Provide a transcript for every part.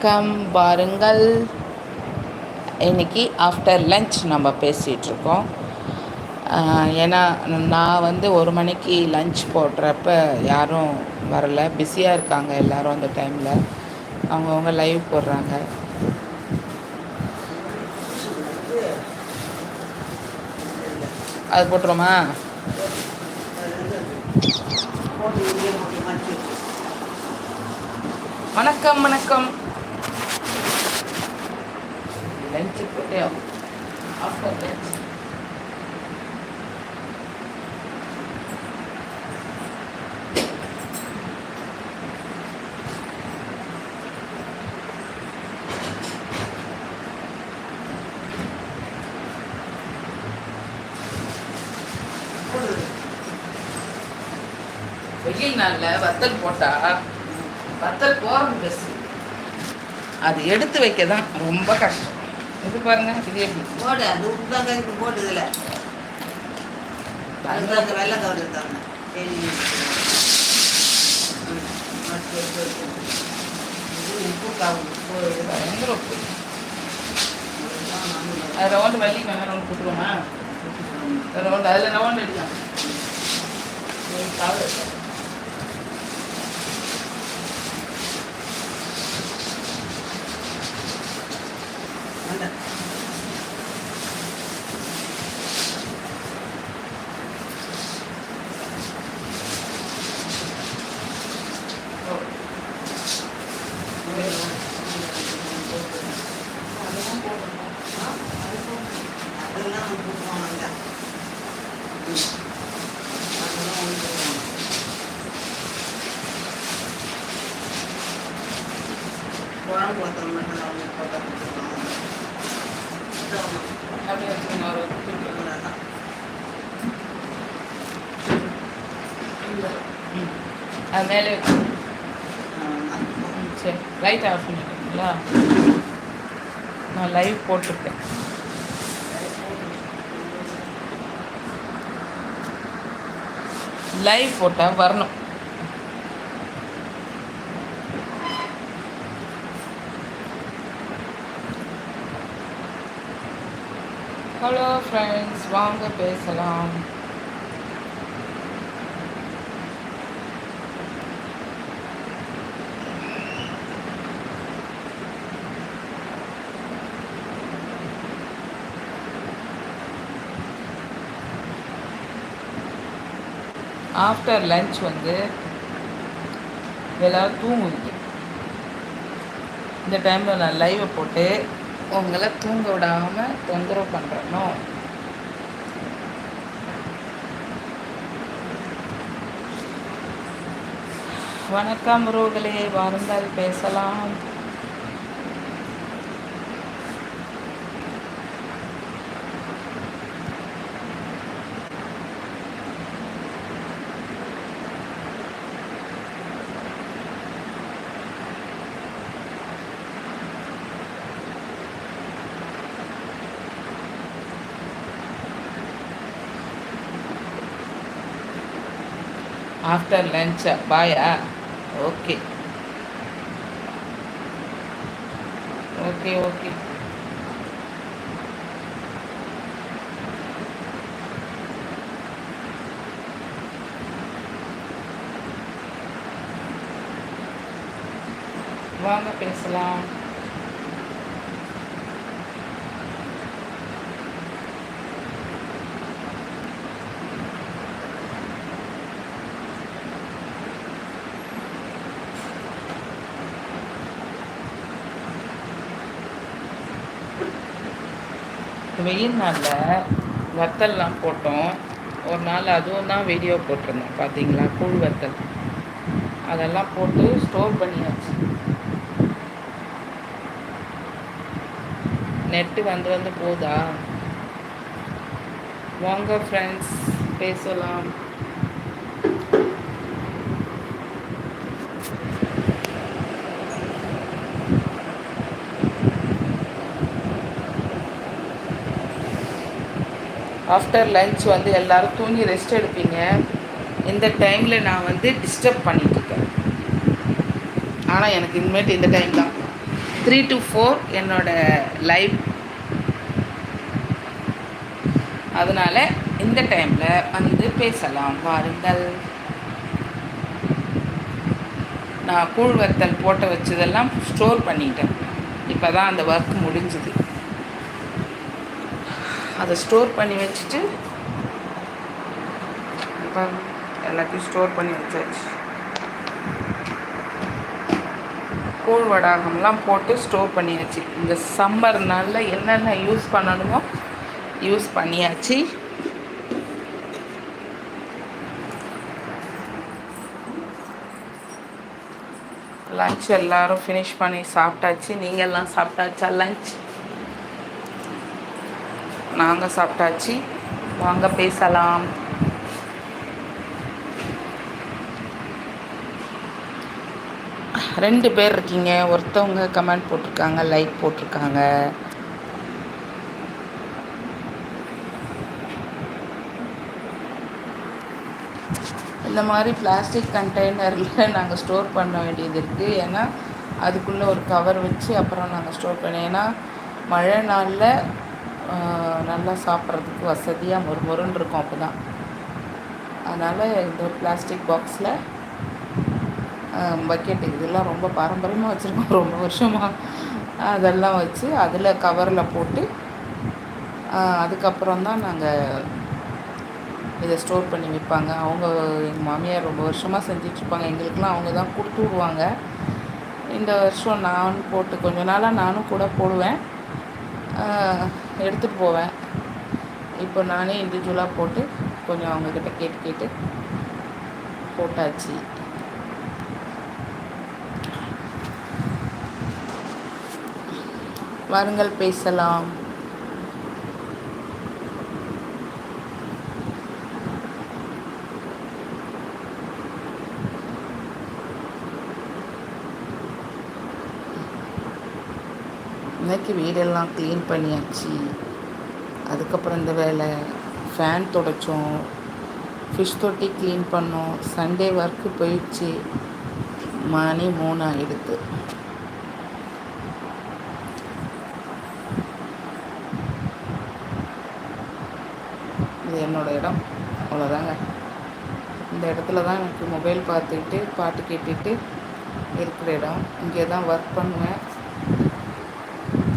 வணக்கம். பாருங்கள். இன்னைக்கு ஆஃப்டர் லஞ்ச் நம்ம பேசிகிட்ருக்கோம் ஏன்னா நான் வந்து ஒரு மணிக்கு லஞ்ச் போடுறப்ப யாரும் வரல. பிஸியாக இருக்காங்க எல்லோரும் அந்த டைமில் அவங்கவுங்க லைவ் போடுறாங்க. அது போட்டுருமா வணக்கம் வணக்கம். லஞ்சு போட்டே ஆஃப்டர் லஞ்ச் வெயில் நாளில் வத்தல் போட்டா வத்தல் போகிறது பெஸ்ட் அது எடுத்து வைக்க தான் ரொம்ப கஷ்டம். இது பாருங்க இது எப்படி? போடு அது உப்புதாங்க போடு இதில். அது அந்த வெள்ளை கவர் இருக்காங்க உப்பு காவு பயங்கர உப்பு. அது ரவுண்டு வள்ளி மேலே ரவுண்டு போட்டுருவோமா ரவுண்டு அதில் ரவுண்டு அடிக்கலாம் காவு இருக்கு. அதெல்லாம் போட்டுருவாங்க வேண்டாம் அதெல்லாம் ஒன்று போடுவாங்க குழம்பு ஒருத்தர் மட்டும் அவங்க போட்டா கொடுத்துருவாங்க அப்படியே வச்சுக்கோங்க ஒரு துண்டு. ம். அது மேலே ம், சரி லைட் ஆஃப் பண்ணிட்டீங்களா நான் லைவ் போட்டிருக்கேன் லைவ் போட்டால் வரணும் ஹலோ ஃப்ரெண்ட்ஸ் வாங்க பேசலாம். ஆஃப்டர் லஞ்ச் வந்து எல்லோரும் தூங்குவீங்க. இந்த டைமில் நான் லைவை போட்டு உங்களை தூங்க விடாமல் தொந்தரவு பண்ணுறனோ வணக்கம் உறவுகளே வாருங்கள் பேசலாம். ஆஃப்டர் லஞ்ச் பாயா ஓகே ஓகே ஓகே வாங்க பேசலாம் வெயில் நாளில் வத்தல்லாம் போட்டோம். ஒரு நாள் அதுவும் தான் வீடியோ போட்டிருந்தோம். பார்த்தீங்களா கூழ் வத்தல். அதெல்லாம் போட்டு ஸ்டோர் பண்ணியாச்சு. நெட்டு வந்து வந்து போதா? வாங்க ஃப்ரெண்ட்ஸ் பேசலாம். ஆஃப்டர் லஞ்ச் வந்து எல்லோரும் தூங்கி ரெஸ்ட் எடுப்பீங்க. இந்த டைமில் நான் வந்து டிஸ்டர்ப் பண்ணிட்டுருக்கேன் ஆனால் எனக்கு இனிமேட்டு இந்த டைம் தான். த்ரீ டு ஃபோர் என்னோடய லைவ் அதனால் இந்த டைமில் வந்து பேசலாம். வாருங்கள். நான் கூழ் வத்தல் போட்டு வச்சதெல்லாம் ஸ்டோர் பண்ணிட்டேன். இப்போ தான் அந்த ஒர்க் முடிஞ்சுது. அதை ஸ்டோர் பண்ணி வச்சுட்டு எல்லாத்தையும் ஸ்டோர் பண்ணி வச்சாச்சு. கூழ் வடாகம்லாம் போட்டு ஸ்டோர் பண்ணியாச்சு. இந்த சம்மர் நாளில் என்னென்ன யூஸ் பண்ணணுமோ யூஸ் பண்ணியாச்சு. லன்ச் எல்லாரும் ஃபினிஷ் பண்ணி சாப்பிட்டாச்சு. நீங்கள் எல்லாம் சாப்பிட்டாச்சா லன்ச் நாங்கள் சாப்பிட்டாச்சு. வாங்க பேசலாம். ரெண்டு பேர் இருக்கீங்க. ஒருத்தவங்க கமெண்ட் போட்டிருக்காங்க லைக் போட்டிருக்காங்க. இந்த மாதிரி பிளாஸ்டிக் கண்டெய்னரில் நாங்கள் ஸ்டோர் பண்ண வேண்டியது இருக்குது ஏன்னா அதுக்குள்ளே ஒரு கவர் வச்சு அப்புறம் நாங்கள் ஸ்டோர் பண்ணி ஏன்னா மழை நாளில் நல்லா சாப்பிட்றதுக்கு வசதியாக மொறு மொறுன்னு இருக்கும் அப்போ தான் அதனால் இந்த பிளாஸ்டிக் பாக்ஸில் பக்கெட் இதெல்லாம் ரொம்ப பாரம்பரியமாக வச்சுருக்கோம். ரொம்ப வருஷமாக அதெல்லாம் வச்சு அதில் கவரில் போட்டு அதுக்கப்புறம் தான் நாங்கள் இதை ஸ்டோர் பண்ணி வைப்பாங்க. அவங்க எங்கள் மாமியார் ரொம்ப வருஷமாக செஞ்சிட்ருப்பாங்க எங்களுக்கெலாம் அவங்க தான் கொடுத்து விடுவாங்க. இந்த வருஷம் நான் போட்டு கொஞ்ச நாளாக நானும் கூட போடுவேன். எடுத்துகிட்டு போவேன். இப்போ நானே இண்டிவிஜுவலாக போட்டு கொஞ்சம் அவங்கக்கிட்ட கேட்டு கேட்டு போட்டாச்சு. வாருங்கள் பேசலாம். இன்றைக்கி வீடெல்லாம் க்ளீன் பண்ணியாச்சு. அதுக்கப்புறம் இந்த வேலை ஃபேன் துடைச்சோம். ஃபிஷ் தொட்டி க்ளீன் பண்ணோம். சண்டே ஒர்க்கு போயிடுச்சு. மணி மூணு ஆகிடுது இது என்னோடய இடம். அவ்வளோதாங்க இந்த இடத்துல தான் எனக்கு மொபைல் பார்த்துக்கிட்டு பாட்டு கேட்டுட்டு இருக்கிற இடம். இங்கே தான் ஒர்க் பண்ணுவேன்.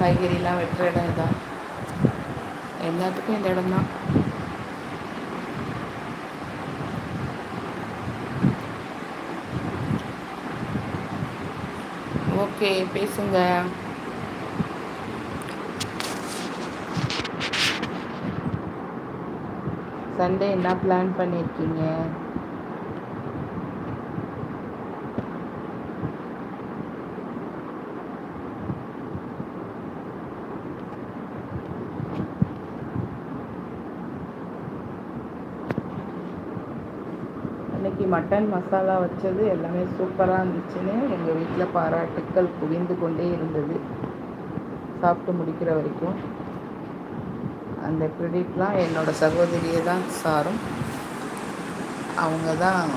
காய்கறிலாம் வெட்டுற இடம் இதான். எல்லாத்துக்கும் இந்த இடம் தான். ஓகே பேசுங்க. சண்டே என்ன பிளான் பண்ணியிருக்கீங்க மட்டன் மசாலா வச்சது எல்லாமே சூப்பராக இருந்துச்சுன்னு எங்கள் வீட்டில் பாராட்டுக்கள் குவிந்து கொண்டே இருந்தது. சாப்பிட்டு முடிக்கிற வரைக்கும். அந்த க்ரெடிட்லாம் என்னோடய சகோதரியை தான் சாரும். அவங்க தான்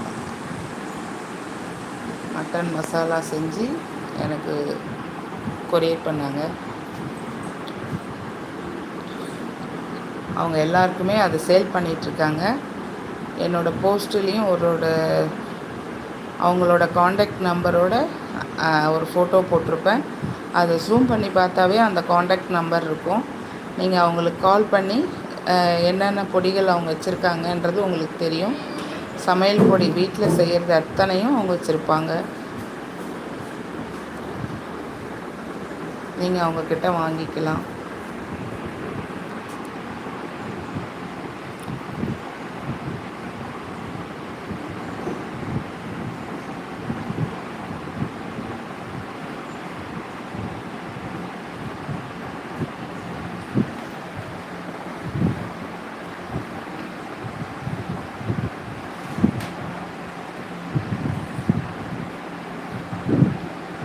மட்டன் மசாலா செஞ்சு எனக்கு கொரியர் பண்ணாங்க. அவங்க எல்லாருக்குமே அதை சேல் பண்ணிகிட்ருக்காங்க என்னோடய போஸ்ட்லேயும் ஒருவோட அவங்களோட காண்டாக்ட் நம்பரோட ஒரு ஃபோட்டோ போட்டிருப்பேன். அதை ஜூம் பண்ணி பார்த்தாவே அந்த காண்டாக்ட் நம்பர் இருக்கும். நீங்கள் அவங்களுக்கு கால் பண்ணி என்னென்ன பொடிகள் அவங்க வச்சுருக்காங்கன்றது உங்களுக்கு தெரியும். சமையல் பொடி வீட்டில் செய்கிறது அத்தனையும் அவங்க வச்சுருப்பாங்க. நீங்கள் அவங்கக்கிட்ட வாங்கிக்கலாம்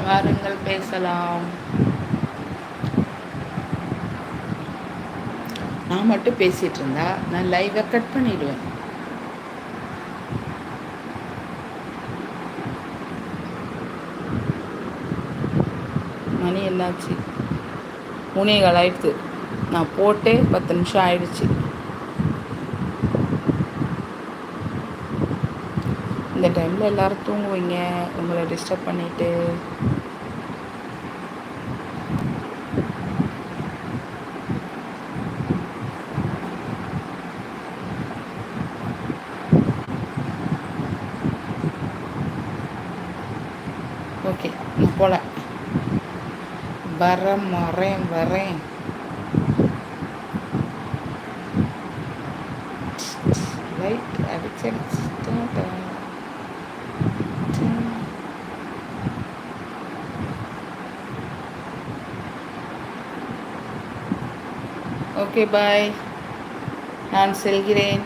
வாருங்கள் பேசலாம். நான் மட்டும் பேசிகிட்டு இருந்தா நான் லைவை கட் பண்ணிடுவேன். மணி என்ன என்னாச்சு? முனிகள் ஆயிடுச்சு நான் போட்டே பத்து நிமிஷம் ஆயிடுச்சு. இந்த டைமில் எல்லோரும் தூங்குவீங்க. உங்களை டிஸ்டர்ப் பண்ணிவிட்டு ஓகே நான் போகல வரேன் வரேன் வரேன் லைட் அடிச்சடிச்சுட்டா ஓகே பாய் நான் செல்கிறேன்.